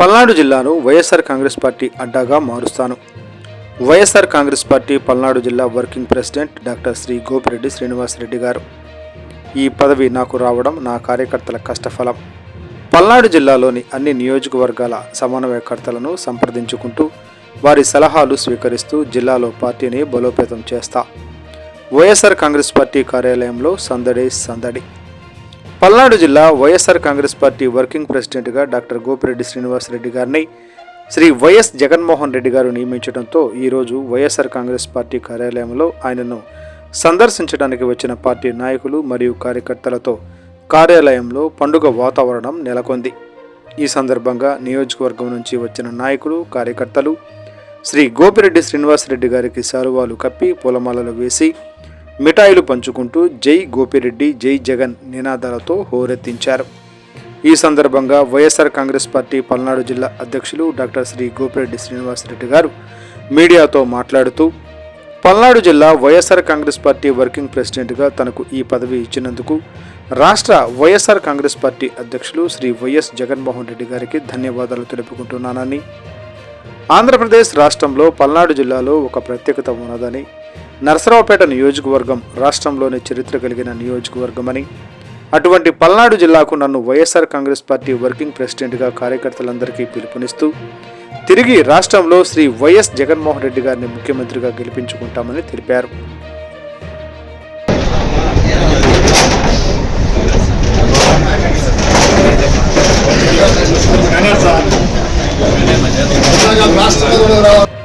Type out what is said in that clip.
పల్నాడు జిల్లాను వైఎస్ఆర్ కాంగ్రెస్ పార్టీ అడ్డాగా మారుస్తాను. వైఎస్ఆర్ కాంగ్రెస్ పార్టీ పల్నాడు జిల్లా working president doctor Shri Gopireddy Srinivasareddy గారు. ఈ పదవి నాకు రావడం నా కార్యకర్తల కష్టఫలం. పల్నాడు జిల్లాలోని అన్ని నియోజకవర్గాల సమన్వయకర్తలను సంప్రదించుకుంటూ వారి సలహాలు స్వీకరిస్తూ జిల్లాలో పార్టీని బలోపేతం చేస్తా. వైఎస్ఆర్ కాంగ్రెస్ పార్టీ కార్యాలయంలో సందడి సందడి. పల్నాడు జిల్లా వైఎస్ఆర్ కాంగ్రెస్ పార్టీ వర్కింగ్ ప్రెసిడెంట్గా డాక్టర్ గోపిరెడ్డి శ్రీనివాసరెడ్డి గారిని శ్రీ వైఎస్ జగన్మోహన్ రెడ్డి గారు నియమించడంతో ఈరోజు వైఎస్ఆర్ కాంగ్రెస్ పార్టీ కార్యాలయంలో ఆయనను సందర్శించడానికి వచ్చిన పార్టీ నాయకులు మరియు కార్యకర్తలతో కార్యాలయంలో పండుగ వాతావరణం నెలకొంది. ఈ సందర్భంగా నియోజకవర్గం నుంచి వచ్చిన నాయకులు కార్యకర్తలు శ్రీ గోపిరెడ్డి శ్రీనివాసరెడ్డి గారికి శాలువాలు కప్పి పూలమాలలు వేసి మిఠాయిలు పంచుకుంటూ జై గోపిరెడ్డి జై జగన్ నినాదాలతో హోరెత్తించారు. ఈ సందర్భంగా వైఎస్ఆర్ కాంగ్రెస్ పార్టీ పల్నాడు జిల్లా అధ్యక్షులు డాక్టర్ శ్రీ గోపిరెడ్డి శ్రీనివాసరెడ్డి గారు మీడియాతో మాట్లాడుతూ పల్నాడు జిల్లా వైఎస్ఆర్ కాంగ్రెస్ పార్టీ వర్కింగ్ ప్రెసిడెంట్గా తనకు ఈ పదవి ఇచ్చినందుకు రాష్ట్ర వైఎస్ఆర్ కాంగ్రెస్ పార్టీ అధ్యక్షులు శ్రీ వైఎస్ జగన్మోహన్ రెడ్డి గారికి ధన్యవాదాలు తెలుపుకుంటున్నానని. ఆంధ్రప్రదేశ్ రాష్ట్రంలో పల్నాడు జిల్లాలో ఒక ప్రత్యేకత ఉన్నదని నరసరావుపేట నియోజకవర్గం రాష్ట్రంలోని చరిత్ర కలిగిన నియోజకవర్గమని అటువంటి పల్నాడు జిల్లాకు నన్ను వైఎస్ఆర్ కాంగ్రెస్ పార్టీ వర్కింగ్ ప్రెసిడెంట్గా కార్యకర్తలందరికీ పిలుపునిస్తూ తిరిగి రాష్ట్రంలో శ్రీ వైఎస్ జగన్మోహన్ రెడ్డి గారిని ముఖ్యమంత్రిగా గెలిపించుకుంటామని తెలిపారు. రాష్ట్రపతి